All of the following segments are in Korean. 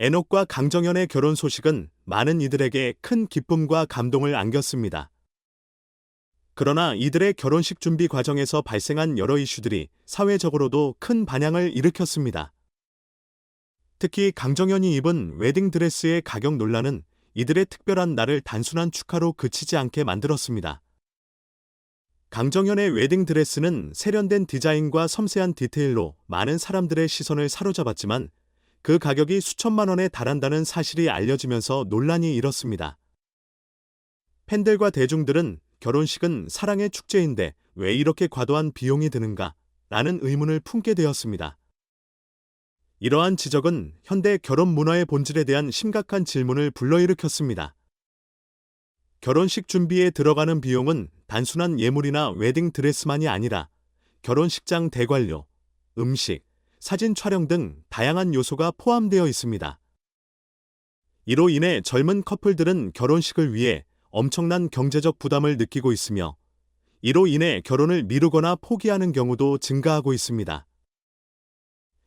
에녹과 강정현의 결혼 소식은 많은 이들에게 큰 기쁨과 감동을 안겼습니다. 그러나 이들의 결혼식 준비 과정에서 발생한 여러 이슈들이 사회적으로도 큰 반향을 일으켰습니다. 특히 강정현이 입은 웨딩 드레스의 가격 논란은 이들의 특별한 날을 단순한 축하로 그치지 않게 만들었습니다. 강정현의 웨딩 드레스는 세련된 디자인과 섬세한 디테일로 많은 사람들의 시선을 사로잡았지만 그 가격이 수천만 원에 달한다는 사실이 알려지면서 논란이 일었습니다. 팬들과 대중들은 결혼식은 사랑의 축제인데 왜 이렇게 과도한 비용이 드는가? 라는 의문을 품게 되었습니다. 이러한 지적은 현대 결혼 문화의 본질에 대한 심각한 질문을 불러일으켰습니다. 결혼식 준비에 들어가는 비용은 단순한 예물이나 웨딩 드레스만이 아니라 결혼식장 대관료, 음식, 사진 촬영 등 다양한 요소가 포함되어 있습니다. 이로 인해 젊은 커플들은 결혼식을 위해 엄청난 경제적 부담을 느끼고 있으며 이로 인해 결혼을 미루거나 포기하는 경우도 증가하고 있습니다.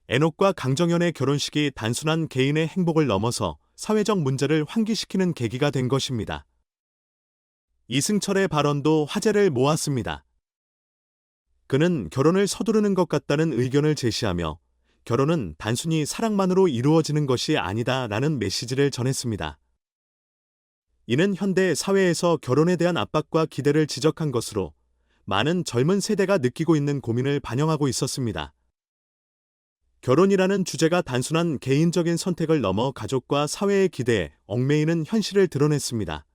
에녹과 강정현의 결혼식이 단순한 개인의 행복을 넘어서 사회적 문제를 환기시키는 계기가 된 것입니다. 이승철의 발언도 화제를 모았습니다. 그는 결혼을 서두르는 것 같다는 의견을 제시하며 결혼은 단순히 사랑만으로 이루어지는 것이 아니다라는 메시지를 전했습니다. 이는 현대 사회에서 결혼에 대한 압박과 기대를 지적한 것으로 많은 젊은 세대가 느끼고 있는 고민을 반영하고 있었습니다. 결혼이라는 주제가 단순한 개인적인 선택을 넘어 가족과 사회의 기대에 얽매이는 현실을 드러냈습니다.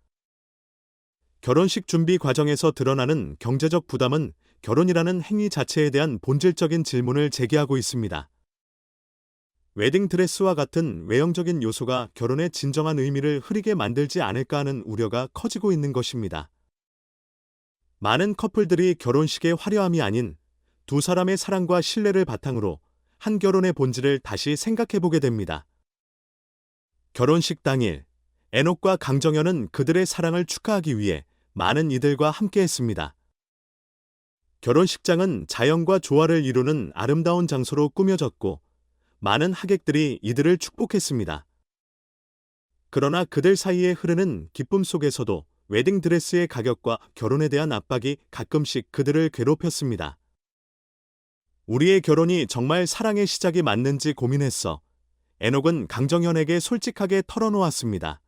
결혼식 준비 과정에서 드러나는 경제적 부담은 결혼이라는 행위 자체에 대한 본질적인 질문을 제기하고 있습니다. 웨딩 드레스와 같은 외형적인 요소가 결혼의 진정한 의미를 흐리게 만들지 않을까 하는 우려가 커지고 있는 것입니다. 많은 커플들이 결혼식의 화려함이 아닌 두 사람의 사랑과 신뢰를 바탕으로 한 결혼의 본질을 다시 생각해 보게 됩니다. 결혼식 당일, 에녹과 강정현은 그들의 사랑을 축하하기 위해 많은 이들과 함께 했습니다. 결혼식장은 자연과 조화를 이루는 아름다운 장소로 꾸며졌고, 많은 하객들이 이들을 축복했습니다. 그러나 그들 사이에 흐르는 기쁨 속에서도 웨딩 드레스의 가격과 결혼에 대한 압박이 가끔씩 그들을 괴롭혔습니다. 우리의 결혼이 정말 사랑의 시작이 맞는지 고민했어. 에녹은 강정현에게 솔직하게 털어놓았습니다.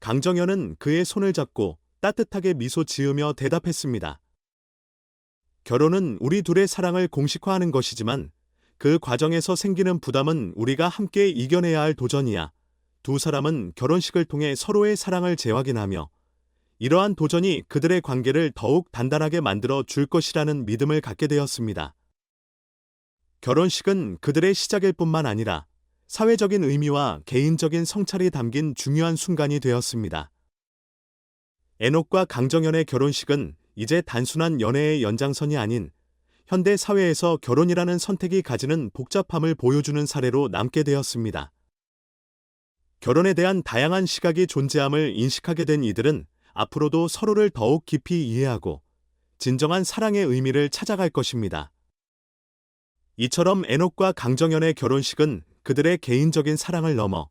강정현은 그의 손을 잡고 따뜻하게 미소 지으며 대답했습니다. 결혼은 우리 둘의 사랑을 공식화하는 것이지만 그 과정에서 생기는 부담은 우리가 함께 이겨내야 할 도전이야. 두 사람은 결혼식을 통해 서로의 사랑을 재확인하며 이러한 도전이 그들의 관계를 더욱 단단하게 만들어 줄 것이라는 믿음을 갖게 되었습니다. 결혼식은 그들의 시작일 뿐만 아니라 사회적인 의미와 개인적인 성찰이 담긴 중요한 순간이 되었습니다. 에녹과 강정현의 결혼식은 이제 단순한 연애의 연장선이 아닌 현대 사회에서 결혼이라는 선택이 가지는 복잡함을 보여주는 사례로 남게 되었습니다. 결혼에 대한 다양한 시각이 존재함을 인식하게 된 이들은 앞으로도 서로를 더욱 깊이 이해하고 진정한 사랑의 의미를 찾아갈 것입니다. 이처럼 에녹과 강정현의 결혼식은 그들의 개인적인 사랑을 넘어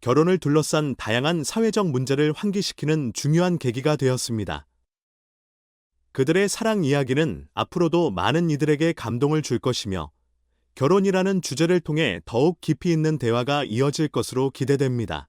결혼을 둘러싼 다양한 사회적 문제를 환기시키는 중요한 계기가 되었습니다. 그들의 사랑 이야기는 앞으로도 많은 이들에게 감동을 줄 것이며 결혼이라는 주제를 통해 더욱 깊이 있는 대화가 이어질 것으로 기대됩니다.